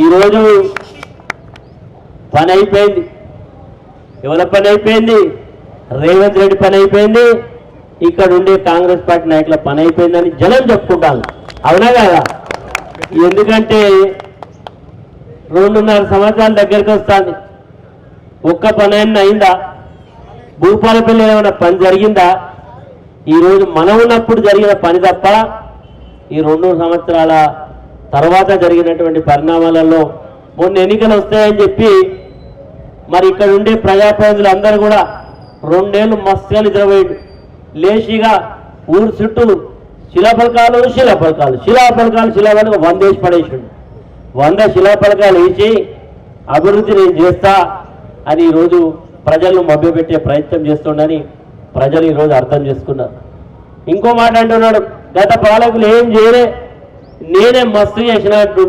ఈరోజు పని అయిపోయింది ఎవరి పని అయిపోయింది రేవంత్ రెడ్డి పని అయిపోయింది ఇక్కడ ఉండే కాంగ్రెస్ పార్టీ నాయకుల పని అయిపోయిందని జనం చెప్పుకుంటాను అవునా కదా? ఎందుకంటే రెండున్నర సంవత్సరాల దగ్గరికి వస్తుంది. ఒక్క పని అయినా అయిందా? భూపాలపల్లి ఏమైనా పని జరిగిందా? ఈరోజు మనం ఉన్నప్పుడు జరిగిన పని తప్ప ఈ రెండు సంవత్సరాల తర్వాత జరిగినటువంటి పరిణామాలలో మొన్న ఎన్నికలు వస్తాయని చెప్పి మరి ఇక్కడ ఉండే ప్రజాప్రతినిధులు అందరూ కూడా రెండేళ్ళు మస్తుగా నిద్రపోయాడు లేచిగా ఊరు చుట్టూ శిలాఫలకాలు శిలాఫలకాలు శిలాఫలకాలు శిలాఫలకాలు వంద వేసి పడేసాడు. వంద శిలాఫలకాలు వేసి అభివృద్ధి నేను చేస్తా అని ఈరోజు ప్రజలను మభ్యపెట్టే ప్రయత్నం చేస్తుండని ప్రజలు ఈరోజు అర్థం చేసుకున్నారు. ఇంకో మాట అంటున్నాడు గత పాలకులు ఏం చేయలే నేనే మస్తు చేసినట్టు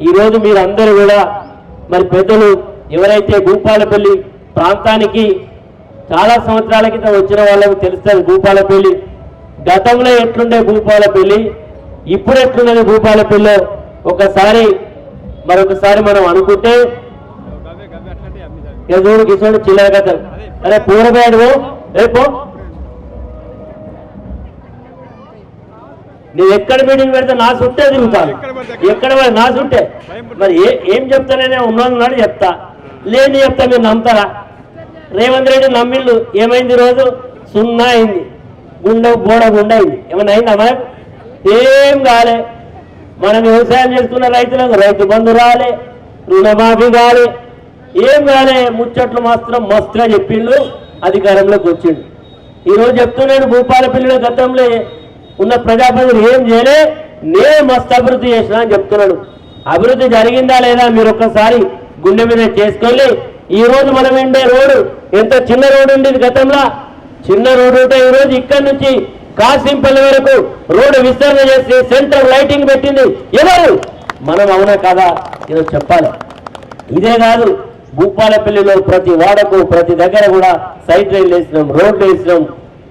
ఈరోజు మీరందరూ కూడా మరి పెద్దలు ఎవరైతే భూపాలపల్లి ప్రాంతానికి చాలా సంవత్సరాల క్రితం వచ్చిన వాళ్ళకు తెలుస్తుంది భూపాలపల్లి. గతంలో ఎట్లుండే భూపాలపల్లి ఇప్పుడు ఎట్లున్నది భూపాలపల్లిలో? ఒకసారి మరొకసారి మనం అనుకుంటే చూడు కిషోడు చిల్లర కథలు అరే పూరబేడు రేపు నువ్వు ఎక్కడ మీటింగ్ పెడితే నా చుట్టే తిరుగుతాను. ఎక్కడ నా చుట్టే మరి ఏ ఏం చెప్తాననే ఉన్నాడు చెప్తా. లేని చెప్తా మీరు నమ్ముతారా? రేవంత్ రెడ్డి నమ్మిళ్ళు. ఏమైంది రోజు సున్నా అయింది. గుండె బోడ గుండె అయింది. ఏమైనా అయిందా మరి? ఏం కాలే. మనం వ్యవసాయం చేసుకున్న రైతులకు రైతు బంధు రాలే. రుణమాఫీ కాలే. ఏం కాలే? ముచ్చట్లు మాత్రం మస్తుగా చెప్పిండు. అధికారంలోకి వచ్చిండు. ఈరోజు చెప్తున్నాడు భూపాలపల్లిలో గతంలో ఉన్న ప్రజాప్రతినిధులు ఏం చేయలే? నేను మస్తు అభివృద్ధి చేసిన అని చెప్తున్నాడు. అభివృద్ధి జరిగిందా లేదా మీరు ఒక్కసారి గుండె మీద చేసుకొని ఈ రోజు మనం ఉండే రోడ్డు ఎంత చిన్న రోడ్డు ఉండేది గతంలో? చిన్న రోడ్డు ఉంటే ఈ రోజు ఇక్కడి నుంచి కాసింపల్లి వరకు రోడ్డు విస్తరణ చేసి సెంటర్ లైటింగ్ పెట్టింది ఎవరు? మనం అవునా కదా? ఇది చెప్పాలి. ఇదే కాదు భూపాలపల్లిలో ప్రతి వాడకు ప్రతి దగ్గర కూడా సైడ్ రైలు వేసినాం రోడ్లు వేసినాం.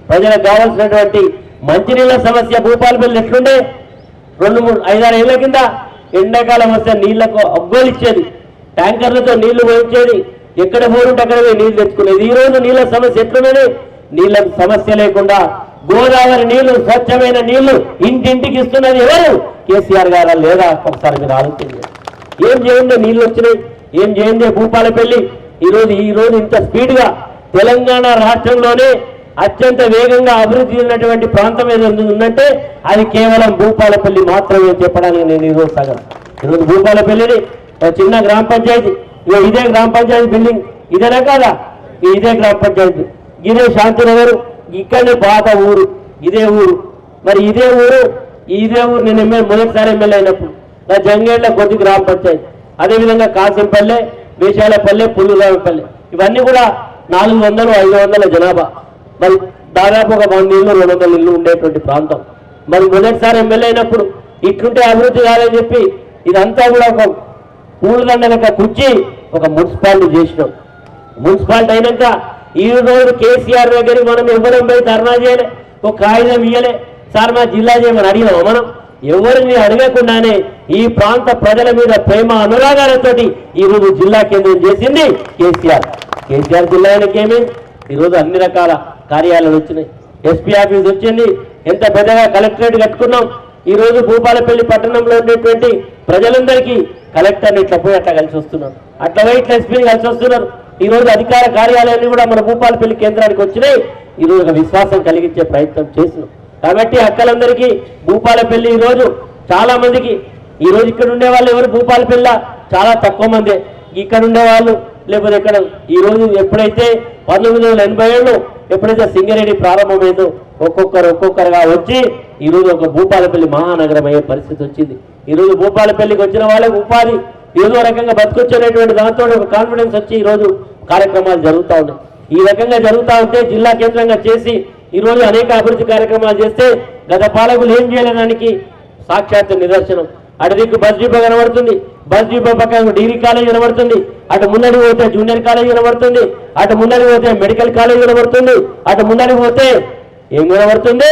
ప్రజలకు కావాల్సినటువంటి మంచినీళ్ళ సమస్య భూపాలపల్లి ఎట్లుండే? రెండు మూడు ఐదారు ఏళ్ళ కింద ఎండాకాలం వస్తే నీళ్ళకు అగ్గోలిచ్చేది ట్యాంకర్లతో నీళ్ళు పోయించేది. ఎక్కడ పోరుంటే అక్కడ పోయి నీళ్ళు తెచ్చుకునేది. ఈ రోజు నీళ్ళ సమస్య ఎట్లున్నది? నీళ్ళ సమస్య లేకుండా గోదావరి నీళ్ళు స్వచ్ఛమైన నీళ్ళు ఇంటింటికి ఇస్తున్నది ఎవరు? కేసీఆర్ గారా లేదా? ఒకసారి మీరు ఆలోచించండి. ఏం చేయండి నీళ్ళు వచ్చినాయి? ఏం చేయండి భూపాలపల్లి? ఈ రోజు ఈ రోజు ఇంత స్పీడ్గా తెలంగాణ రాష్ట్రంలోనే అత్యంత వేగంగా అభివృద్ధి చెందినటువంటి ప్రాంతం ఏదైనా ఉందంటే అది కేవలం భూపాలపల్లి మాత్రమే చెప్పడానికి నేను ఈరోజు సగం. ఈరోజు భూపాలపల్లిని చిన్న గ్రామ పంచాయతీ ఇగో ఇదే గ్రామ పంచాయతీ బిల్డింగ్. ఇదేనా కాదా? ఇదే గ్రామ పంచాయతీ. ఇదే శాంతినగర్ ఇక్కడనే పాత ఊరు ఇదే ఊరు. మరి ఇదే ఊరు ఇదే ఊరు నేను ఎమ్మెల్యే మొదటిసారి ఎమ్మెల్యే అయినప్పుడు. నా జంగేళ్ళ కొద్ది గ్రామ పంచాయతీ. అదేవిధంగా కాసింపల్లె వేషాలపల్లె పుల్లుగావిపల్లె ఇవన్నీ కూడా నాలుగు వందలు ఐదు వందల జనాభా. మరి దాదాపు ఒక వంద ఇళ్ళు రెండు వందల ఇళ్ళు ఉండేటువంటి ప్రాంతం. మరి మొదటిసారి ఎమ్మెల్యే అయినప్పుడు ఇట్లుంటే అభివృద్ధి కాదని చెప్పి ఇదంతా కూడా ఒక పూలదండలక కుర్చి ఒక మున్సిపాలిటీ చేసినాం. మున్సిపాలిటీ అయినాక ఈ రోజు కేసీఆర్ దగ్గరికి మనం ఇవ్వడం పోయి ధర్నా చేయలే ఒక కాగితం ఇయ్యలే. సార్ మా జిల్లా చేయమని అడిగినాం మనం? ఎవరిని అడగకుండానే ఈ ప్రాంత ప్రజల మీద ప్రేమ అనురాగాలతో ఈరోజు జిల్లా కేంద్రం చేసింది కేసీఆర్. కేసీఆర్ జిల్లా ఆయనకేమి? ఈ రోజు అన్ని రకాల కార్యాలయాలు వచ్చినాయి. ఎస్పీ ఆఫీస్ వచ్చింది. ఎంత పెద్దగా కలెక్టరేట్ కట్టుకున్నాం. ఈ రోజు భూపాలపల్లి పట్టణంలో ఉండేటువంటి ప్రజలందరికీ కలెక్టర్ని ఇట్లా పోయి అట్లా కలిసి వస్తున్నారు. అట్లా పోయి ఇట్లా ఎస్పీని కలిసి వస్తున్నారు. ఈ రోజు అధికార కార్యాలయాన్ని కూడా మన భూపాలపల్లి కేంద్రానికి వచ్చినాయి. ఈ రోజు ఒక విశ్వాసం కలిగించే ప్రయత్నం చేసినాం కాబట్టి అక్కలందరికీ భూపాలపల్లి ఈ రోజు చాలా మందికి ఈ రోజు ఇక్కడ ఉండే వాళ్ళు ఎవరు? భూపాలపల్లి చాలా తక్కువ మందే. ఇక్కడ ఉండే వాళ్ళు లేకపోతే ఇక్కడ ఈ రోజు ఎప్పుడైతే పంతొమ్మిది వందల ఎనభై ఏళ్ళు ఎప్పుడైతే సింగరేణి ప్రారంభమైందో ఒక్కొక్కరు ఒక్కొక్కరుగా వచ్చి ఈ రోజు ఒక భూపాలపల్లి మహానగరం అయ్యే పరిస్థితి వచ్చింది. ఈ రోజు భూపాలపల్లికి వచ్చిన వాళ్ళకి ఉపాధి. ఏదో రకంగా బతుకొచ్చేటటువంటి దాంతో ఒక కాన్ఫిడెన్స్ వచ్చి ఈ రోజు కార్యక్రమాలు జరుగుతూ ఉన్నాయి. ఈ రకంగా జరుగుతూ ఉంటే జిల్లా కేంద్రంగా చేసి ఈ రోజు అనేక అభివృద్ధి కార్యక్రమాలు చేస్తే గత పాలకులు ఏం చేయలేదానికి సాక్షాత్ నిదర్శనం. అటు దిక్కు బస్ డిపో కనబడుతుంది. బస్ డిపో పక్కన డిగ్రీ కాలేజ్ కనబడుతుంది. అటు ముందడి పోతే జూనియర్ కాలేజ్ కనబడుతుంది. అటు ముందడి పోతే మెడికల్ కాలేజ్ కనబడుతుంది. అటు ముందడి పోతే ఏం కనబడుతుంది?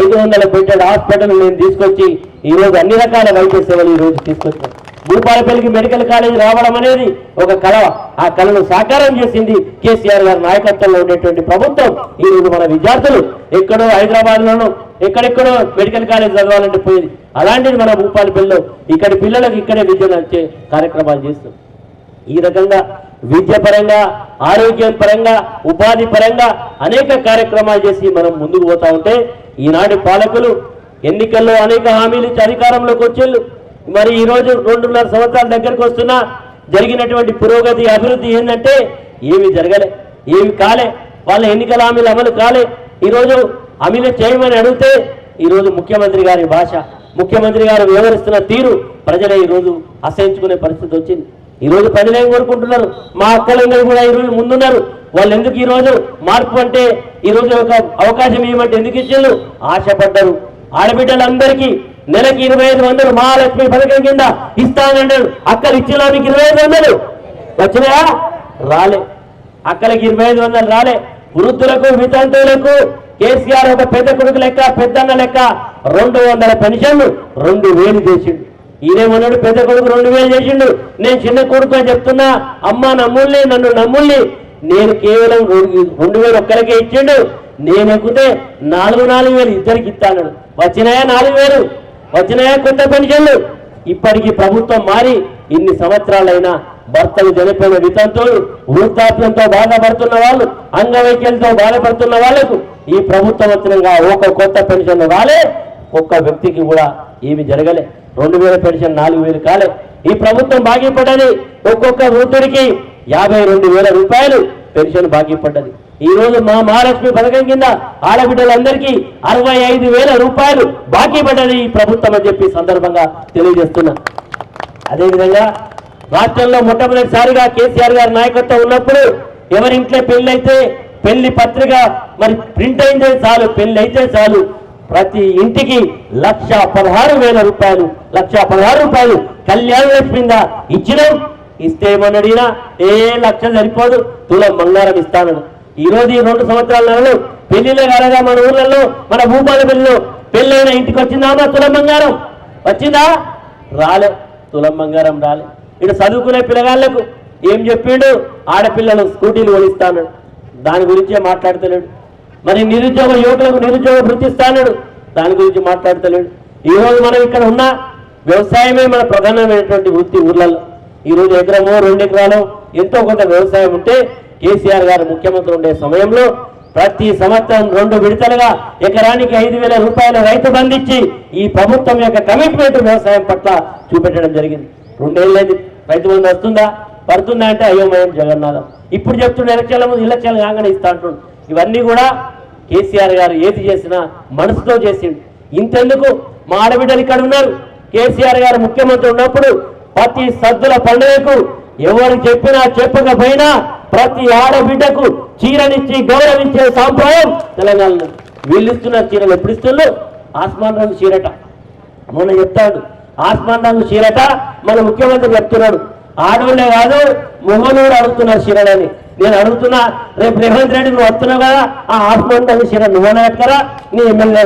ఐదు వందల బెడ్డెడ్ హాస్పిటల్ నేను తీసుకొచ్చి ఈ రోజు అన్ని రకాల వైద్య సేవలు ఈ రోజు తీసుకొచ్చాను. భూపాలపల్లికి మెడికల్ కాలేజ్ రావడం అనేది ఒక కళ. ఆ కళను సాకారం చేసింది కేసీఆర్ గారి నాయకత్వంలో ఉండేటువంటి ప్రభుత్వం. ఈ రోజు మన విద్యార్థులు ఎక్కడో హైదరాబాద్లోనూ ఎక్కడెక్కడో మెడికల్ కాలేజ్ చదవాలంటే పోయింది అలాంటిది మన భూపాలపల్లిలో ఇక్కడి పిల్లలకు ఇక్కడే విద్యను వచ్చే కార్యక్రమాలు చేస్తాం ఈ రకంగా విద్య పరంగా ఆరోగ్యం పరంగా ఉపాధి పరంగా అనేక కార్యక్రమాలు చేసి మనం ముందుకు పోతా ఉంటే ఈనాటి పాలకులు ఎన్నికల్లో అనేక హామీలు ఇచ్చి అధికారంలోకి వచ్చేళ్ళు. మరి ఈ రోజు రెండున్నర సంవత్సరాల దగ్గరకు వస్తున్నా జరిగినటువంటి పురోగతి అభివృద్ధి ఏంటంటే ఏమి జరగలే ఏమి కాలే. వాళ్ళ ఎన్నికల హామీలు అమలు కాలే. ఈరోజు అమలు చేయమని అడిగితే ఈరోజు ముఖ్యమంత్రి గారి భాష ముఖ్యమంత్రి గారు వ్యవహరిస్తున్న తీరు ప్రజలే ఈరోజు అసహించుకునే పరిస్థితి వచ్చింది. ఈరోజు ప్రజలేం కోరుకుంటున్నారు? మా అక్కలందరూ కూడా ఈ రోజు ముందున్నారు. వాళ్ళు ఎందుకు ఈ రోజు మార్పు అంటే ఈరోజు ఒక అవకాశం ఇవ్వమంటే ఎందుకు ఇచ్చారు ఆశపడ్డారు. ఆడబిడ్డలందరికీ నెలకి ఇరవై ఐదు వందలు మహాలక్ష్మి పథకం కింద ఇస్తానన్నాడు అక్కలు ఇచ్చిన మీకు ఇరవై ఐదు వందలు? వచ్చినాయా? రాలే. అక్కలకి ఇరవై ఐదు వందలు రాలే. వృద్ధులకు వితంతువులకు కేసీఆర్ ఒక పెద్ద కొడుకు లెక్క పెద్దన్న లెక్క రెండు వందల పెన్షన్లు రెండు వేలు చేసిండు. ఈయనేమన్నాడు పెద్ద కొడుకు రెండు వేలు చేసిండు. నేను చిన్న కొడుకు అని చెప్తున్నా అమ్మ నమ్ముల్ని నన్ను నమ్ముల్ని. నేను కేవలం రెండు రెండు వేలు ఒక్కరికే ఇచ్చిండు. నేను ఎక్కితే నాలుగు నాలుగు వేలు ఇద్దరికి ఇస్తాను వచ్చినాయా నాలుగు వేలు? వచ్చినాయా? కొత్త పెన్షన్లు? ఇప్పటికీ ప్రభుత్వం మారి ఇన్ని సంవత్సరాలైనా భర్తలు చనిపోయిన వితంతువులు వృద్ధాప్యంతో బాధపడుతున్న వాళ్ళు అంగవైకల్యంతో బాధపడుతున్న వాళ్ళకు ఈ ప్రభుత్వం వచ్చినగా ఒక కొత్త పెన్షన్ రాలే. ఒక్క వ్యక్తికి కూడా ఏమి జరగలే. రెండు వేల పెన్షన్ నాలుగు వేలు కాలే. ఈ ప్రభుత్వం బాకీ పడ్డది. ఒక్కొక్క వృద్ధుడికి యాభై రెండు వేల రూపాయలు పెన్షన్ బాకీ పడ్డది. ఈ రోజు మా మహాలక్ష్మి పథకం కింద ఆడబిడ్డలందరికీ అరవై ఐదు వేల రూపాయలు బాకీ పడ్డది ప్రభుత్వం అని చెప్పి సందర్భంగా తెలియజేస్తున్నా. అదేవిధంగా రాష్ట్రంలో మొట్టమొదటిసారిగా కేసీఆర్ గారి నాయకత్వం ఉన్నప్పుడు ఎవరింట్లో పెళ్ళి అయితే పెళ్ళి పత్రిక మరి ప్రింట్ అయితే చాలు పెళ్ళి అయితే చాలు. ప్రతి ఇంటికి లక్ష పదహారు వేల రూపాయలు లక్ష పదహారు రూపాయలు కళ్యాణ లక్ష్మింద ఇచ్చినాం. ఇస్తే ఏమన్నాడినా ఏ లక్ష సరిపోదు. తులం బంగారం ఇస్తాను ఈ రోజు ఈ రెండు సంవత్సరాల నెలలు పెళ్ళిలో కలగా మన ఊర్లలో? మన భూపాల పెళ్ళిలో పెళ్ళైన ఇంటికి వచ్చిందా అమ్మా తులం బంగారం? వచ్చిందా? రాలే. తులం బంగారం రాలే. ఇటు చదువుకునే పిల్లగాళ్ళకు ఏం చెప్పిండు? ఆడపిల్లలు స్కూటీలు ఓడిస్తాడు దాని గురించే మాట్లాడతలేడు. మరి నిరుద్యోగ యువకులకు నిరుద్యోగ వృత్తిస్తాడు దాని గురించి మాట్లాడతలేడు. ఈ రోజు మనం ఇక్కడ ఉన్న వ్యవసాయమే మన ప్రధానమైనటువంటి వృత్తి ఊర్లలో. ఈ రోజు ఎకరమో రెండు ఎకరాలు ఎంతో కొంత వ్యవసాయం ఉంటే కేసీఆర్ గారు ముఖ్యమంత్రి ఉండే సమయంలో ప్రతి సంవత్సరం రెండు విడతలుగా ఎకరానికి ఐదు వేల రూపాయల రైతు బంధించి ఈ ప్రభుత్వం యొక్క కమిట్మెంట్ వ్యవసాయం పట్ల చూపెట్టడం జరిగింది. రెండేళ్ళది రైతు బంధు వస్తుందా? పడుతుందా అంటే అయోమయం జగన్నాథం. ఇప్పుడు చెప్తున్న ఎలక్షన్ల ముందు ఎలక్షన్లు కాగానే ఇస్తా అంటుండు. ఇవన్నీ కూడా కేసీఆర్ గారు ఏది చేసినా మనసుతో చేసిండు. ఇంతెందుకు? మా ఆడబిడ్డలు ఇక్కడ ఉన్నారు. కేసీఆర్ గారు ముఖ్యమంత్రి ఉన్నప్పుడు ప్రతి సద్దుల పండుగకు ఎవరు చెప్పినా చెప్పకపోయినా ప్రతి ఆడబిడ్డకు చీరనిచ్చి గౌరవించే సాంప్రదాయం తెలంగాణలో. వీళ్ళిస్తున్న చీరలు ఎప్పుడు ఇస్తున్నారు? ఆస్మాన్ రంగు చీరట. మొన్న చెప్తాడు. ఆస్మాన్ రంగు చీరట మన ముఖ్యమంత్రి చెప్తున్నాడు. ఆడవాళ్ళే కాదు మొగలు అడుగుతున్నారు చీరడని నేను అడుగుతున్నా రేపు రేవంత్ రెడ్డి నువ్వు వస్తున్నావు కదా ఆ ఆస్మాన్ రంగు చీర నువ్వనే కట్టరా నీ ఎమ్మెల్యే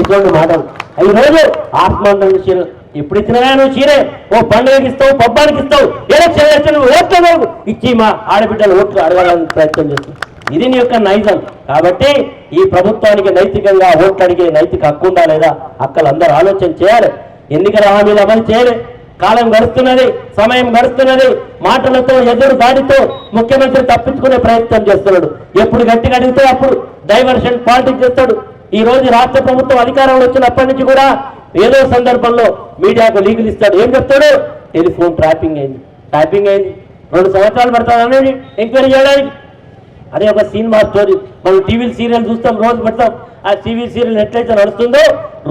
ఇటువంటి మాటలు. ఈరోజు ఆస్మాన్ రంగు చీర ఎప్పుడు ఇచ్చినా నువ్వు చీరే. ఓ పండుగకి ఇస్తావు పబ్బానికి ఇస్తావు ఎలక్షన్ ఎలక్షన్ ఓట్ల వరకు ఇచ్చి మా ఆడబిడ్డలు ఓట్లు అడగాలని ప్రయత్నం చేస్తావు. ఇది నీ యొక్క నైజం. కాబట్టి ఈ ప్రభుత్వానికి నైతికంగా ఓట్లు అడిగే నైతిక హక్కు ఉందా లేదా అక్కలందరూ ఆలోచన చేయాలి. ఎన్నికల హామీలు అమలు చేయాలి. కాలం గడుస్తున్నది సమయం గడుస్తున్నది. మాటలతో ఎదురు దాడితో ముఖ్యమంత్రి తప్పించుకునే ప్రయత్నం చేస్తున్నాడు. ఎప్పుడు గట్టిగా అడిగితే అప్పుడు డైవర్షన్ పాలిటిక్స్ చేస్తాడు. ఈ రోజు రాష్ట్ర ప్రభుత్వం అధికారంలో వచ్చినప్పటి నుంచి కూడా ఏదో సందర్భంలో మీడియాకు లీకులు ఇస్తాడు. ఏం చెప్తాడు? టెలిఫోన్ ట్రాపింగ్ అయింది. ట్రాపింగ్ అయింది. రెండు సంవత్సరాలు పడుతుంది ఎంక్వైరీ చేయడానికి. అదే ఒక సినిమా స్టోరీ. మనం టీవీ సీరియల్ చూస్తాం రోజు పెడతాం. ఆ టీవీ సీరియల్ ఎట్లయితే నడుస్తుందో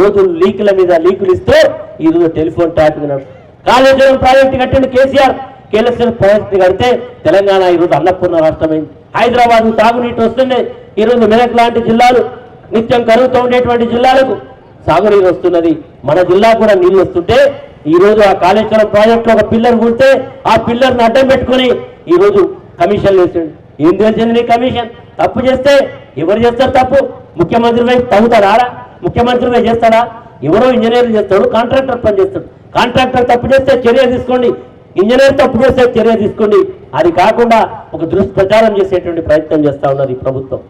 రోజు లీకుల మీద లీకులు ఇస్తూ ఈ రోజు టెలిఫోన్ ట్రాపింగ్ నడుస్తుంది. కాళేశ్వరం ప్రాజెక్టు కట్టిండు కేసీఆర్. కేఎస్ఆర్ ప్రాజెక్టు కడితే తెలంగాణ ఈరోజు అన్నపూర్ణ రాష్ట్రమైంది. హైదరాబాద్ తాగునీటి వస్తుంది. ఈరోజు మెదక్ లాంటి జిల్లాలు నిత్యం కరువుతో ఉండేటువంటి జిల్లాలకు సాగునీరు వస్తున్నది. మన జిల్లా కూడా నీళ్ళు వస్తుంటే ఈ రోజు ఆ కాళేశ్వరం ప్రాజెక్ట్ ఒక పిల్లర్ కుడితే ఆ పిల్లర్ని అడ్డం పెట్టుకొని ఈ రోజు కమిషన్ వేసాడు. ఏం తెలిసింది నీ కమిషన్? తప్పు చేస్తే ఎవరు చేస్తారు తప్పు? ముఖ్యమంత్రి వైపు తగ్గుతాడా ముఖ్యమంత్రి వైపు చేస్తాడా ఎవరో ఇంజనీర్లు చేస్తాడు కాంట్రాక్టర్ పని చేస్తాడు. కాంట్రాక్టర్ తప్పు చేస్తే చర్య తీసుకోండి. ఇంజనీర్ తప్పు చేస్తే చర్య తీసుకోండి. అది కాకుండా ఒక దుష్ప్రచారం చేసేటువంటి ప్రయత్నం చేస్తా ఉన్నారు ఈ ప్రభుత్వం.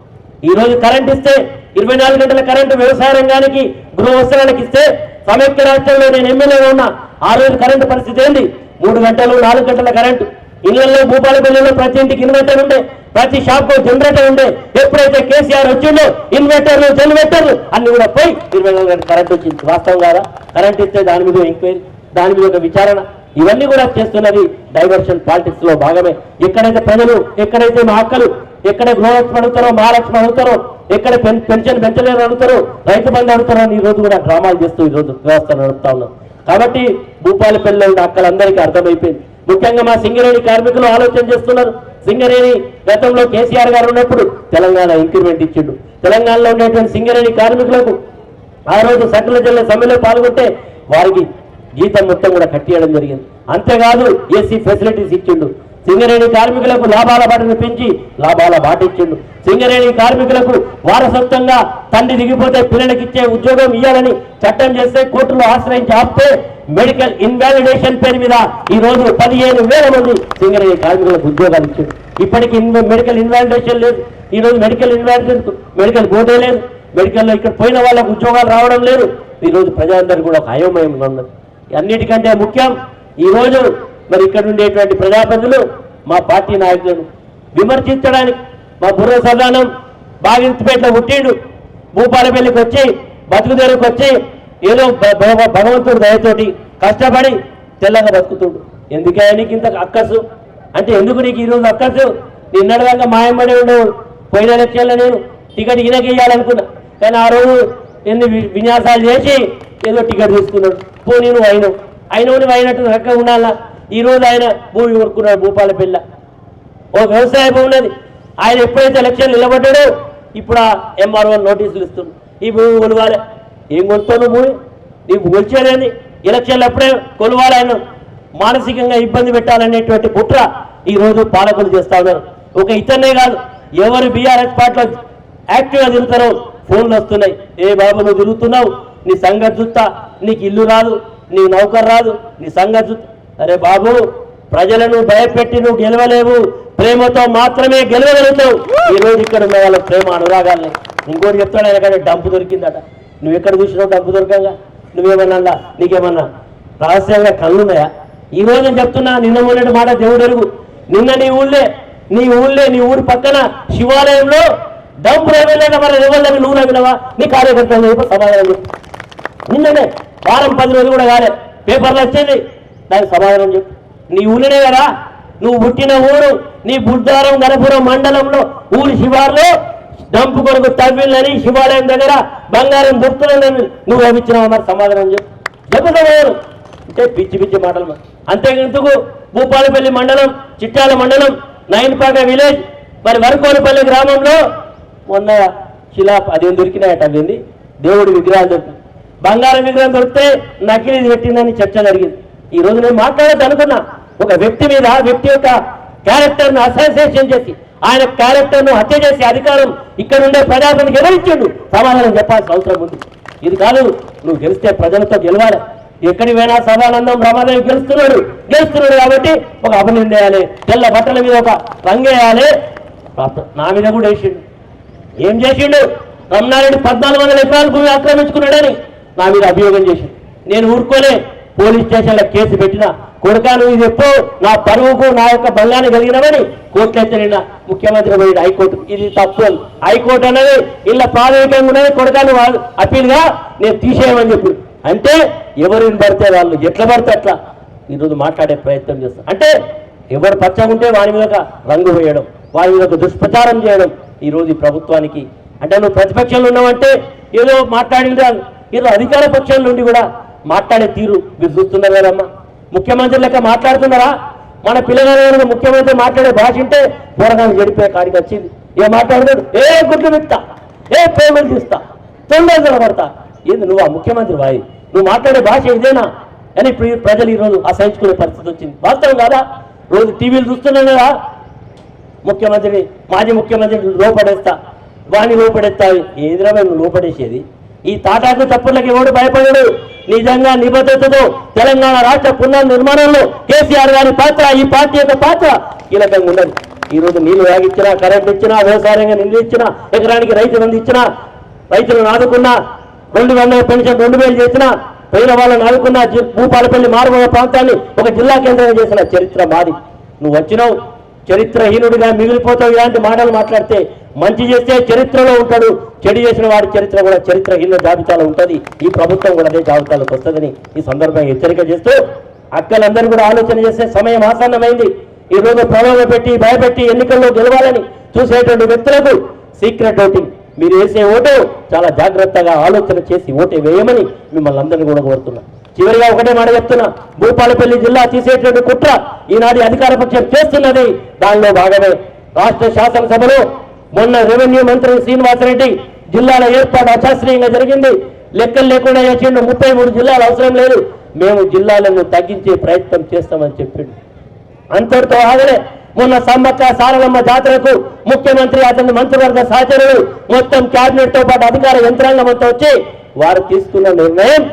ఈ రోజు కరెంట్ ఇస్తే ఇరవై నాలుగు గంటల కరెంటు వ్యవసాయ రంగానికి గృహ వస్త్రాలకు ఇస్తే సమైక్య రాష్ట్రంలో నేను ఎమ్మెల్యేగా ఉన్నా ఆ రోజు కరెంటు పరిస్థితి ఏంది? మూడు గంటలు నాలుగు గంటల కరెంటు. ఇళ్ళలో భూపాలపల్లిలో ప్రతి ఇంటికి ఇన్వర్టర్ ఉండే ప్రతి షాప్లో జనరేటర్ ఉండే. ఎప్పుడైతే కేసీఆర్ వచ్చిండో ఇన్వర్టర్లు జనరేటర్లు అన్ని కూడా పోయి ఇరవై నాలుగు గంటల కరెంట్ వచ్చింది. వాస్తవం కాదా? కరెంట్ ఇస్తే దాని మీద ఎంక్వైరీ దాని మీద ఒక విచారణ. ఇవన్నీ కూడా చేస్తున్నది డైవర్షన్ పాలిటిక్స్లో భాగమే. ఎక్కడైతే ప్రజలు ఎక్కడైతే మా హక్కలు ఎక్కడ గృహలక్ష్మి అడుగుతారో మహాలక్ష్మి అడుగుతారో ఎక్కడ పెన్- పెన్షన్ పెంచలేరు అడుగుతారు రైతు బంధు అడుగుతారో అని ఈ రోజు కూడా డ్రామాలు చేస్తూ ఈ రోజు వ్యవస్థ నడుపుతా ఉన్నాం. కాబట్టి భూపాలపల్లిలో ఉన్న అక్కలందరికీ అర్థమైపోయింది. ముఖ్యంగా మా సింగరేణి కార్మికులు ఆలోచన చేస్తున్నారు. సింగరేణి గతంలో కేసీఆర్ గారు ఉన్నప్పుడు తెలంగాణ ఇంక్రిమెంట్ ఇచ్చిండు. తెలంగాణలో ఉండేటువంటి సింగరేణి కార్మికులకు ఆ రోజు సకల జిల్లా సమ్మెలో పాల్గొంటే వారికి జీతం మొత్తం కూడా కట్టేయడం జరిగింది. అంతేకాదు ఏసీ ఫెసిలిటీస్ ఇచ్చిండు. సింగరేణి కార్మికులకు లాభాల బాటను పెంచి లాభాల బాటిచ్చిండు. సింగరేణి కార్మికులకు వారసత్వంగా తండ్రి దిగిపోతే పిల్లలకి ఇచ్చే ఉద్యోగం ఇవ్వాలని చట్టం చేస్తే కోర్టులో ఆశ్రయించి ఆపితే మెడికల్ ఇన్వాలిడేషన్ పేరు మీద ఈ రోజు పదిహేను వేల మంది సింగరేణి కార్మికులకు ఉద్యోగాలు ఇచ్చిండు. ఇప్పటికి మెడికల్ ఇన్వాలిడేషన్ లేదు. ఈ రోజు మెడికల్ ఇన్వాలిడేషన్ మెడికల్ బోర్డే లేదు. మెడికల్లో ఇక్కడ పోయిన వాళ్ళకు ఉద్యోగాలు రావడం లేదు. ఈ రోజు ప్రజలందరూ కూడా ఒక అయోమయంగా ఉన్నది అన్నిటికంటే ముఖ్యం ఈ రోజు మరి ఇక్కడ ఉండేటువంటి ప్రజాప్రతినిధులు మా పార్టీ నాయకులను విమర్శించడానికి మా బుర్ర సదానం బాగించిపేటలో పుట్టిండు. భూపాలపల్లికి వచ్చి బతుకుదేరుకు వచ్చి ఏదో భగవంతుడు దయతోటి కష్టపడి తెల్లగా బతుకుతుండు. ఎందుకే నీకు ఇంత అక్కసు? అంటే ఎందుకు నీకు ఈరోజు అక్కసు? నిన్నడదాకా మాయమ్మడి ఉండవు పోయిన ఎలక్షన్లో నేను టికెట్ ఈయనకేయాలనుకున్నా కానీ ఆ రోజు ఎన్ని విన్యాసాలు చేసి ఏదో టికెట్ తీసుకున్నాడు. పో నేను అయినావు. అయినవు నువ్వు అయినట్టు రక్క ఉండాలా? ఈ రోజు ఆయన భూమి కొనుక్కున్నాడు భూపాల పిల్ల. ఓ వ్యవసాయ భూమి ఉన్నది. ఆయన ఎప్పుడైతే ఎలక్షన్ నిలబడ్డాడో ఇప్పుడు ఆ ఎంఆర్ఓ నోటీసులు ఇస్తుంది ఈ భూమి కొలవాలి. ఏం కొనుక్కోను భూమి? నీకు కొలిచేదేంది? ఎలక్షన్లు అప్పుడే కొలవాలి ఆయన. మానసికంగా ఇబ్బంది పెట్టాలనేటువంటి కుట్ర ఈ రోజు పాలకులు చేస్తా ఉన్నారు. ఒక ఇతనే కాదు ఎవరు బీఆర్ఎస్ పార్టీలో యాక్టివ్గా తిరుగుతారో ఫోన్లు వస్తున్నాయి. ఏ బాబు నువ్వు తిరుగుతున్నావు? నీ సంగతి చూస్తా. నీకు ఇల్లు రాదు నీ నౌకర్ రాదు నీ సంగతి చూస్తా. అరే బాబు ప్రజలను భయపెట్టి నువ్వు గెలవలేవు. ప్రేమతో మాత్రమే గెలవగలుగుతావు. ఈ రోజు ఇక్కడ ఉన్న వాళ్ళ ప్రేమ అనురాగాల్ని. ఇంకోటి చెప్తాడు ఆయన కానీ డంపు దొరికిందట. నువ్వు ఎక్కడ చూసినావు డంపు దొరకంగా? నువ్వేమన్నా నీకేమన్నా రహస్యంగా కళ్ళున్నాయా? ఈ రోజు నేను చెప్తున్నా నిన్న మొన్నటి మాట దేవుడు ఎరుగు నిన్న నీ ఊళ్ళే నీ ఊళ్ళే నీ ఊరి పక్కన శివాలయంలో డంపు రేవలేక మరి ఎవరు నువ్వు నవ్వినవా? నీ కార్యకర్తలు సమాధానం నిన్ననే వారం పది రోజులు కూడా కాలే. పేపర్లు వచ్చేది. దానికి సమాధానం చెప్పు. నీ ఊరినే కదా నువ్వు పుట్టిన ఊరు నీ బుద్ధారం గణపురం మండలంలో ఊరి శివార్లో డంపు కొరకు తవ్విళ్ళని శివాలయం దగ్గర బంగారం దొరుకుతుందని నువ్వు లభించినావు మరి సమాధానం చెప్పు. చెప్పు అంటే పిచ్చి పిచ్చి మాటలు మరి. అంతే భూపాలపల్లి మండలం చిట్టాల మండలం నైన్పాక విలేజ్ మరి వరకోనపల్లి గ్రామంలో మొన్న శిలా అదేం దొరికినాయట అదేంది? దేవుడి విగ్రహాలు దొరికినాయి. బంగారం విగ్రహం దొరికితే నకిలీ పెట్టిందని చర్చ జరిగింది. ఈ రోజు నేను మాట్లాడద్దు అనుకున్నా. ఒక వ్యక్తి మీద వ్యక్తి యొక్క క్యారెక్టర్ను అసోసియేషన్ చేసి ఆయన క్యారెక్టర్ను హత్య చేసే అధికారం ఇక్కడ ఉండే ప్రజాప్రతికి ఎవరిచ్చిండు? సమాధానం చెప్పాల్సిన అవసరం ఉంది. ఇది కాదు నువ్వు గెలిస్తే ప్రజలతో గెలవాలి. ఎక్కడి పోయినా సదానందం రమాదేవి గెలుస్తున్నాడు. గెలుస్తున్నాడు కాబట్టి ఒక అభినందేయాలి తెల్ల బట్టల మీద ఒక రంగేయాలి నా మీద కూడా వేసిండు. ఏం చేసిండు? రమణారెడ్డి పద్నాలుగు వందల ఎకరాల భూమి ఆక్రమించుకున్నాడని నా మీద అభియోగం చేసిండు. నేను ఊరుకోలే. పోలీస్ స్టేషన్లో కేసు పెట్టిన కొడుకాను ఇది ఎప్పుడు నా పరువుకు నా యొక్క బలాన్ని కలిగినవని కోర్టు నిన్న ముఖ్యమంత్రి పోయి హైకోర్టు. ఇది తప్పు అని. హైకోర్టు అనేది ఇలా ప్రాథమికంగా ఉన్నది కొడుకాను అప్పీల్గా నేను తీసేయమని చెప్పి అంటే ఎవరిని పడితే వాళ్ళు ఎట్లా పడితే అట్లా. ఈరోజు మాట్లాడే ప్రయత్నం చేస్తాం. అంటే ఎవరు పచ్చగుంటే వారి మీద రంగు వేయడం వారి మీద దుష్ప్రచారం చేయడం ఈ రోజు ఈ ప్రభుత్వానికి. అంటే నువ్వు ప్రతిపక్షంలో ఉన్నావంటే ఏదో మాట్లాడింది ఈరోజు అధికార పక్షం నుండి కూడా మాట్లాడే తీరు మీరు చూస్తున్నారు కదమ్మా. ముఖ్యమంత్రి లెక్క మాట్లాడుతున్నారా? మన పిల్లగారు ముఖ్యమంత్రి మాట్లాడే భాష ఉంటే పూరగాన్ని చెడిపోయే కాడికి వచ్చింది. ఏ మాట్లాడతాడు ఏ గుడ్లు విత్తా ఏ పేమెంట్ ఇస్తా తొందరగా పడతా ఏంది నువ్వు ఆ ముఖ్యమంత్రి వాయి? నువ్వు మాట్లాడే భాష ఇదేనా? అని ఇప్పుడు ఈ ప్రజలు ఈరోజు అసహించుకునే పరిస్థితి వచ్చింది. వాస్తవం కాదా? రోజు టీవీలు చూస్తున్నాం కదా. ముఖ్యమంత్రిని మాజీ ముఖ్యమంత్రిని లోపడేస్తా. వాణి లోపడేస్తా. ఏదిరా నువ్వు లోపడేసేది? ఈ తాటాకు తప్పులకి ఎవడు భయపడడు? నిజంగా నిబద్ధతతో తెలంగాణ రాష్ట్ర పునర్ నిర్మాణంలో కేసీఆర్ గారి పాత్ర ఈ పార్టీ యొక్క పాత్ర కీలకంగా ఉన్నది. ఈ రోజు నీళ్ళు వేగిచ్చినా కరెంట్ ఇచ్చినా వ్యవసాయంగా నిధులు ఇచ్చినా ఎకరానికి రైతులను ఇచ్చినా రైతులను ఆదుకున్నా రెండు వందల పెన్షన్ రెండు వేలు చేసిన పోయిన వాళ్ళని ఆదుకున్న భూపాలపల్లి మారుమూల ప్రాంతాన్ని ఒక జిల్లా కేంద్రంగా చేసిన చరిత్ర మాది. నువ్వు వచ్చినావు చరిత్రహీనుడిగా మిగిలిపోతావు ఇలాంటి మాటలు మాట్లాడితే మంచి చేస్తే చరిత్రలో ఉంటాడు చెడు చేసిన వాడి చరిత్ర కూడా చరిత్రహీన జాబితాలో ఉంటుంది. ఈ ప్రభుత్వం కూడా అదే జాబితాలోకి వస్తుందని ఈ సందర్భంగా హెచ్చరిక చేస్తూ అక్కలందరూ కూడా ఆలోచన చేస్తే సమయం ఆసన్నమైంది. ఈ రోజు ప్రలోభ పెట్టి భయపెట్టి ఎన్నికల్లో గెలవాలని చూసేటువంటి వ్యక్తులకు సీక్రెట్ ఓటింగ్. మీరు వేసే ఓటు చాలా జాగ్రత్తగా ఆలోచన చేసి ఓటే వేయమని మిమ్మల్ని అందరినీ కూడా కోరుతున్నాను. చివరిగా ఒకటే మాట చెప్తున్నా. భూపాలపల్లి జిల్లా తీసేటువంటి కుట్ర ఈనాటి అధికార పక్షం చేస్తున్నది. దానిలో భాగమే రాష్ట్ర శాసనసభలో మొన్న రెవెన్యూ మంత్రి శ్రీనివాసరెడ్డి జిల్లాల ఏర్పాటు అశాస్త్రీయంగా జరిగింది. లెక్కలు లేకుండా చేసిండు ముప్పై మూడు జిల్లాలు అవసరం లేదు. మేము జిల్లాలను తగ్గించే ప్రయత్నం చేస్తామని చెప్పిండు. అంతటితో ఆగలే. మొన్న సమ్మక్క సారలమ్మ జాతరకు ముఖ్యమంత్రి అతని మంత్రివర్గ సహచరులు మొత్తం కేబినెట్తో పాటు అధికార యంత్రాంగం అంతా వచ్చి వారు తీసుకున్న నిర్ణయం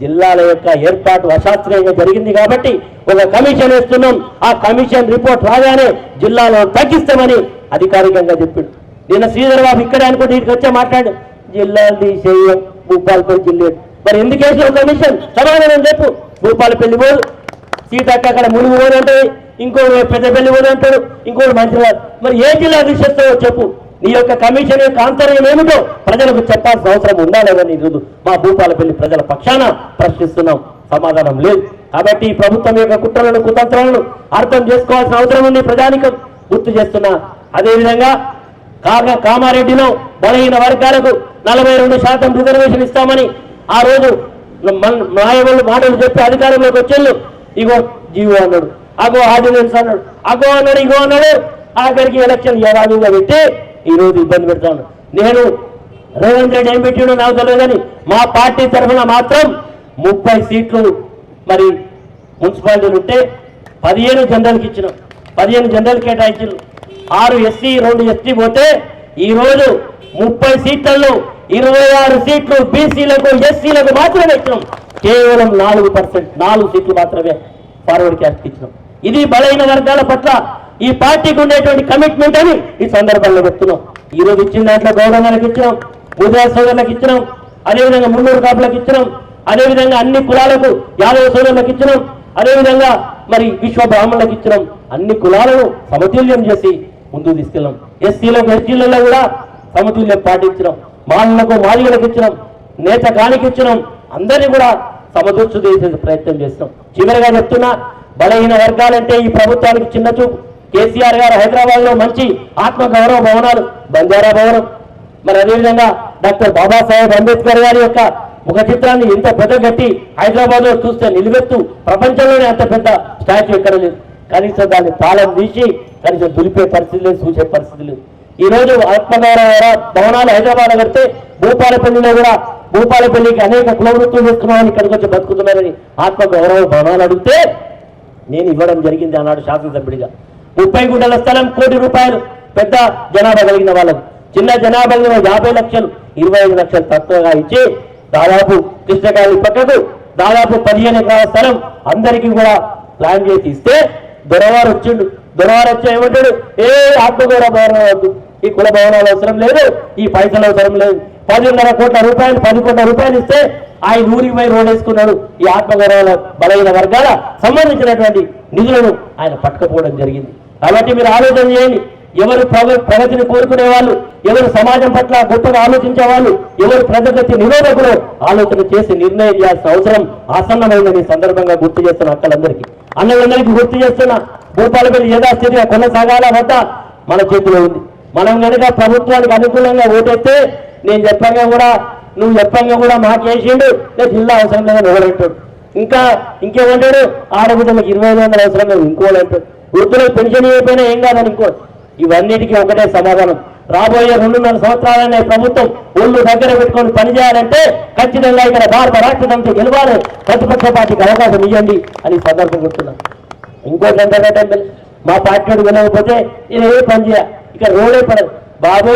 జిల్లాల యొక్క ఏర్పాటు అశాస్త్రీయంగా జరిగింది కాబట్టి ఒక కమిషన్ వేస్తున్నాం. ఆ కమిషన్ రిపోర్ట్ రాగానే జిల్లాలో తగ్గిస్తామని అధికారికంగా చెప్పిండు. నిన్న శ్రీధర్ బాబు ఇక్కడే అనుకుంటే ఇక్కడికి వచ్చే మాట్లాడు. జిల్లా తీసేయం భూపాలపల్లి జిల్లా. మరి ఎందుకు వేసిన కమిషన్? సమాధానం చెప్పు. భూపాలపల్లి పోదు. సీతక్క అక్కడ మునుగు పోదు అంటే ఇంకోటి పెద్దపల్లి పోదు అంటాడు. ఇంకోటి మంచిరాదు మరి ఏ జిల్లా తీసేస్తావో చెప్పు. నీ యొక్క కమిషన్ యొక్క ఆంతర్యం ఏమిటో ప్రజలకు చెప్పాల్సిన అవసరం ఉందా లేదని ఈరోజు మా భూపాలపల్లి ప్రజల పక్షాన ప్రశ్నిస్తున్నాం. సమాధానం లేదు. కాబట్టి ఈ ప్రభుత్వం యొక్క కుట్రలను కుతంత్రాలను అర్థం చేసుకోవాల్సిన అవసరం ఉంది ప్రజానికం. గుర్తు చేస్తున్నా. అదేవిధంగా కాగా కామారెడ్డిలో బలహీన వర్గాలకు నలభై రెండు శాతం రిజర్వేషన్ ఇస్తామని ఆ రోజు మాయవాళ్ళు మాటలు చెప్పి అధికారంలోకి వచ్చేళ్ళు. ఇగో జీవో అన్నాడు. అగో ఆర్డినెన్స్ అన్నాడు. అగో అన్నాడు ఇగో అన్నాడు. ఆఖరికి ఎలక్షన్ యథావిధిగా పెట్టి ఈ రోజు ఇబ్బంది పెడతాను. నేను రేవంత్ రెడ్డి ఏం పెట్టిండో నాకు తెలియదని మా పార్టీ తరఫున మాత్రం ముప్పై సీట్లు మరి మున్సిపాలిటీలు ఉంటే పదిహేను జనరల్కి ఇచ్చినాం. పదిహేను జనరల్ కేటాయించారు ఆరు ఎస్సీ రెండు ఎస్టీ పోతే ఈ రోజు ముప్పై సీట్లలో ఇరవై ఆరు సీట్లు బీసీలకు ఎస్సీలకు మాత్రమే ఇచ్చినాం. కేవలం నాలుగు పర్సెంట్ నాలుగు సీట్లు మాత్రమే ఫార్వర్డ్ క్యాస్ట్ ఇచ్చినాం. ఇది బలైన వర్గాల పట్ల ఈ పార్టీకి ఉండేటువంటి కమిట్మెంట్ అని ఈ సందర్భంలో చెప్తున్నాం. ఈ రోజు ఇచ్చిన దాంట్లో గౌరవాలకు ఇచ్చినాం ముద్రా సోదరులకు ఇచ్చినాం అదేవిధంగా మున్నూరు కాపులకు ఇచ్చినాం అదేవిధంగా అన్ని కులాలకు యాదవ సోదరులకు ఇచ్చినాం అదేవిధంగా మరి విశ్వ బ్రాహ్మణులకు ఇచ్చినాం. అన్ని కులాలను సమతుల్యం చేసి ముందుకు తీసుకెళ్ళాం. ఎస్సీలకు ఎస్టీలలో కూడా సమతుల్యం పాటించడం మాలకు మాదిగలకు ఇచ్చినాం. నేత కానికి ఇచ్చినాం. అందరినీ కూడా సమదూర్చు చేసే ప్రయత్నం చేస్తున్నాం చివరిగా చెప్తున్నా బలహీన వర్గాలంటే ఈ ప్రభుత్వానికి చిన్న చూపు. కేసీఆర్ గారు హైదరాబాద్లో మంచి ఆత్మ గౌరవ భవనాలు. బంజారా భవనం. మరి అదేవిధంగా డాక్టర్ బాబాసాహెబ్ అంబేద్కర్ గారి యొక్క ముఖ చిత్రాన్ని ఇంత పెద్ద గట్టి హైదరాబాద్లో చూస్తే నిలువెత్తు ప్రపంచంలోనే అంత పెద్ద స్టాచ్యూ ఎక్కడ లేదు. కనీసం దాన్ని తాళం తీసి కనీసం దులిపే పరిస్థితి లేదు చూసే పరిస్థితి లేదు. ఈ రోజు ఆత్మగౌరవ భవనాలు హైదరాబాద్లో కడితే భూపాలపల్లిలో కూడా భూపాలపల్లికి అనేక కులవృత్తులు చేస్తున్నామని ఇక్కడికి వచ్చి బతుకుతున్నారని ఆత్మగౌరవ భవనాలు అడిగితే నేను ఇవ్వడం జరిగింది అన్నాడు శాసనసభ్యుడిగా. ముప్పై గుంటల స్థలం కోటి రూపాయలు పెద్ద జనాభా కలిగిన వాళ్ళకు చిన్న జనాభా కలిగిన యాభై లక్షలు ఇరవై ఐదు లక్షలు తక్కువగా ఇచ్చి దాదాపు కృష్ణకాయలు పక్కకు దాదాపు పదిహేను ఎకరాల స్థలం అందరికీ కూడా ప్లాన్ చేసి ఇస్తే దొరవారు వచ్చిండు. దొరవారు వచ్చి ఏమంటాడు? ఏ ఆత్మగౌరవ భవనం వద్దు. ఈ కుల భవనాలు అవసరం లేదు ఈ పైసలు అవసరం లేదు. పదిన్నర కోట్ల రూపాయలు పది కోట్ల రూపాయలు ఇస్తే ఆయన ఊరికి పోయి రోడ్ వేసుకున్నాడు. ఈ ఆత్మగౌరవాల బలహీన వర్గాల సంబంధించినటువంటి నిధులను ఆయన పట్టుకపోవడం జరిగింది. కాబట్టి మీరు ఆలోచన చేయండి. ఎవరు ప్రగతిని కోరుకునే వాళ్ళు ఎవరు సమాజం పట్ల గొప్పగా ఆలోచించే వాళ్ళు ఎవరు ప్రగతి నిరోధకులు ఆలోచన చేసి నిర్ణయం చేయాల్సిన అవసరం ఆసన్నమైందని సందర్భంగా గుర్తు చేస్తున్న అక్కలందరికీ. అన్నలందరికీ గుర్తు చేస్తున్న భూపాలపల్లి యథాస్థితిగా కొనసాగాల వద్ద మన చేతిలో ఉంది. మనం కనుక ప్రభుత్వానికి అనుకూలంగా ఓటేస్తే నేను చెప్పంగా కూడా నువ్వు చెప్పంగా కూడా మాకేసిండు లేదు జిల్లా అవసరం లేదని ఎవరంటాడు ఇంకా ఇంకేమంటాడు ఆడబిడ్డలకు ఇరవై ఐదు వందలు అవసరం లేదు ఇంకోళ్ళు అంటాడు వృద్ధులకు పెన్షన్ ఇవ్వకపోయినా ఏం కాదని ఇంకోటి ఇవన్నిటికీ ఒకటే సమాధానం. రాబోయే రెండున్నర సంవత్సరాలనే ప్రభుత్వం ఒళ్ళు దగ్గర పెట్టుకొని పనిచేయాలంటే ఖచ్చితంగా ఇక్కడ భారత రాష్ట్ర గెలవాలి. ప్రతిపక్ష పార్టీకి అవకాశం ఇవ్వండి అని సందర్భం గుర్తున్నాం ఇంకోటి ఎంతకంటే మా పార్టీ వినకపోతే నేను ఏ పని చేయ? ఇక్కడ రోడే పడదు. బాబు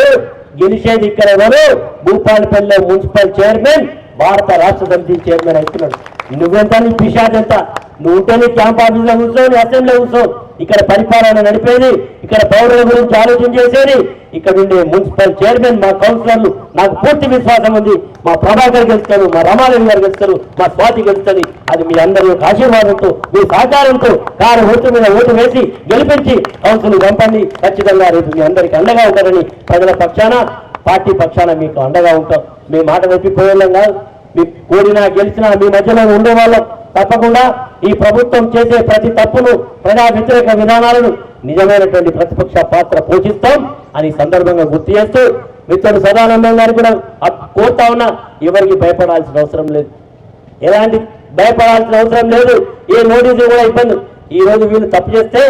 గెలిచేది ఇక్కడ ఎవరు? భూపాలపల్లి మున్సిపల్ చైర్మన్ భారత రాష్ట్ర సమితి చైర్మన్ అవుతున్నాడు. నువ్వెంత నీ పిషాద్ ఎంత? నువ్వు ఉంటే నీ క్యాంప్ ఆఫీస్లో కూర్చోవు నీ అసెంబ్లీలో కూర్చోవు ఇక్కడ పరిపాలన నడిపేది ఇక్కడ పౌరుల గురించి ఆలోచన చేసేది ఇక్కడ ఉండే మున్సిపల్ చైర్మన్ మా కౌన్సిలర్లు నాకు పూర్తి విశ్వాసం ఉంది. మా ప్రభాకర్ గెలుస్తారు మా రమాదేవి గారు గెలుస్తారు మా స్వాతి గెలుస్తుంది అది మీ అందరి యొక్క ఆశీర్వాదంతో మీ సహకారంతో కారు ఓటు మీద ఓటు వేసి గెలిపించి కౌన్సిల్ పంపండి ఖచ్చితంగా రేపు మీ అందరికీ అండగా ఉంటారని ప్రజల పక్షాన పార్టీ పక్షాన మీకు అండగా ఉంటాం. మీ మాట వెప్పిపోయేళ్ళం కాదు. మీ ఓడినా గెలిచినా మీ మధ్యలో ఉండేవాళ్ళం. తప్పకుండా ఈ ప్రభుత్వం చేసే ప్రతి తప్పును ప్రజా వ్యతిరేక విధానాలను నిజమైనటువంటి ప్రతిపక్ష పాత్ర పోషిస్తాం అని సందర్భంగా గుర్తు చేస్తూ మిత్రుడు సదానందం గారు కూడా కోరుతా ఉన్నా ఎవరికి భయపడాల్సిన అవసరం లేదు. ఎలాంటి భయపడాల్సిన అవసరం లేదు. ఏ నోటీసు కూడా ఇబ్బంది. ఈ రోజు వీళ్ళు తప్పు చేస్తే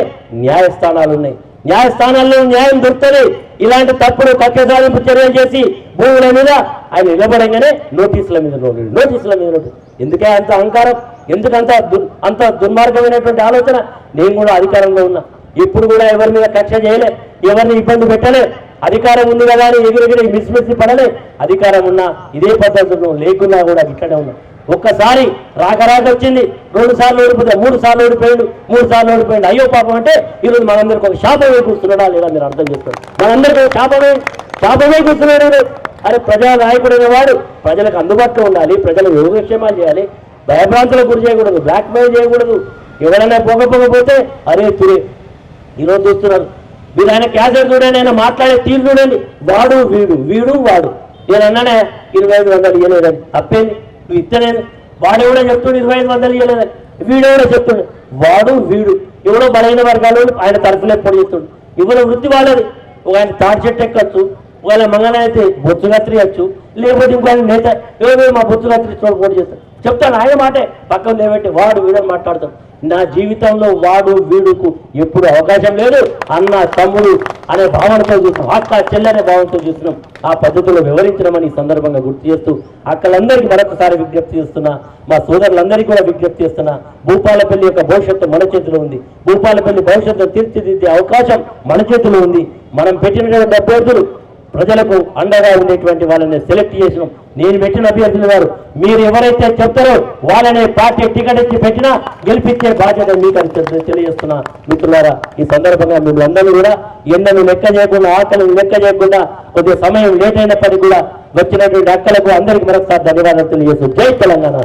న్యాయస్థానాలు ఉన్నాయి. న్యాయస్థానాల్లో న్యాయం దొరుకుతుంది ఇలాంటి తప్పుడు కక్ష సాధింపు చర్యలు చేసి భూముల మీద ఆయన నిలబడంగానే నోటీసుల మీద నోటీసు నోటీసుల మీద నోటీసు ఎందుకే అంత అహంకారం? ఎందుకంత దుర్ అంత దుర్మార్గమైనటువంటి ఆలోచన? నేను కూడా అధికారంలో ఉన్నా. ఇప్పుడు కూడా ఎవరి మీద కక్ష చేయలే. ఎవరిని ఇబ్బంది పెట్టలే. అధికారం ఉంది కదా అని ఎగిరెగిరి మిస్మిసి పడలే. అధికారం ఉన్నా ఇదే పద్ధతులు లేకున్నా కూడా ఇక్కడే ఉన్నా. ఒక్కసారి రాక రాక వచ్చింది. రెండు సార్లు ఓడిపోతే మూడు సార్లు ఓడిపోయాడు. మూడు సార్లు ఓడిపోయాడు. అయ్యో పాపం అంటే ఈరోజు మనందరికి ఒక శాపమే కూర్చున్నాడా లేదా మీరు అర్థం చేసుకోండి. మనందరికీ ఒక శాపమే శాపమే కూర్చున్నాడు అరే ప్రజా నాయకుడైన వాడు ప్రజలకు అందుబాటులో ఉండాలి ప్రజలకు యోగక్షేమాలు చేయాలి భయభ్రాంతులకు గురి చేయకూడదు బ్లాక్ మెయిల్ చేయకూడదు. ఎవరైనా పోకపోతే అరే తిరే ఈరోజు చూస్తున్నారు. మీరు ఆయన క్యాసెట్ చూడండి ఆయన మాట్లాడే తీరు చూడండి. వాడు వీడు వీడు వాడు. నేను అన్నానే ఇరవై ఐదు వందలు ఇవ్వలేదని తప్పేంది? నువ్వు ఇస్తలేదు వాడు ఎవడో చెప్తుండు ఇరవై ఐదు వందలు ఇవ్వలేదని వీడు ఎవడో చెప్తుండు వాడు వీడు. ఎవడో బలైన వర్గాలు ఆయన తరఫులు ఎప్పుడు చెప్తుండు. ఇవ్వడం వృత్తి వాళ్ళది. ఒక ఆయన తాడి చెట్టు ఎక్కచ్చు వాళ్ళ మంగళ అయితే బొచ్చు కత్తిరియచ్చు లేకపోతే ఇంకో నేత ఎవరు మా బొచ్చు కత్తిరించిన పోటీ చేస్తాడు చెప్తాను ఆయన మాటే పక్కన లేబట్టి వాడు వీడని మాట్లాడతాం నా జీవితంలో వాడు వీడుకు ఎప్పుడు అవకాశం లేదు. అన్న తమ్ముడు అనే భావనతో చూస్తున్నాం. అక్క చెల్లెనే భావనతో చూస్తున్నాం. ఆ పద్ధతిలో వివరించడమని ఈ సందర్భంగా గుర్తు చేస్తూ అక్కలందరికీ మరొకసారి విజ్ఞప్తి చేస్తున్నా. మా సోదరులందరికీ కూడా విజ్ఞప్తి చేస్తున్నా. భూపాలపల్లి యొక్క భవిష్యత్తు మన చేతిలో ఉంది. భూపాలపల్లి భవిష్యత్తు తీర్చిదిద్దే అవకాశం మన చేతిలో ఉంది. మనం పెట్టిన అభ్యర్థులు ప్రజలకు అండగా ఉండేటువంటి వాళ్ళని సెలెక్ట్ చేసిన నేను పెట్టిన అభ్యర్థులు వారు మీరు ఎవరైతే చెప్తారో వాళ్ళని పార్టీ టికెట్ ఇచ్చి పెట్టినా గెలిపించే బాధ్యత మీకు అని తెలియజేస్తున్నా. మిత్రులారా ఈ సందర్భంగా మీరు అందరూ కూడా ఎండను లెక్క చేయకుండా ఆకలిని లెక్క చేయకుండా కొద్దిగా సమయం లేట్ అయినప్పటికీ కూడా వచ్చినటువంటి అక్కలకు అందరికీ మరొకసారి ధన్యవాదాలు తెలియజేస్తూ జై తెలంగాణ.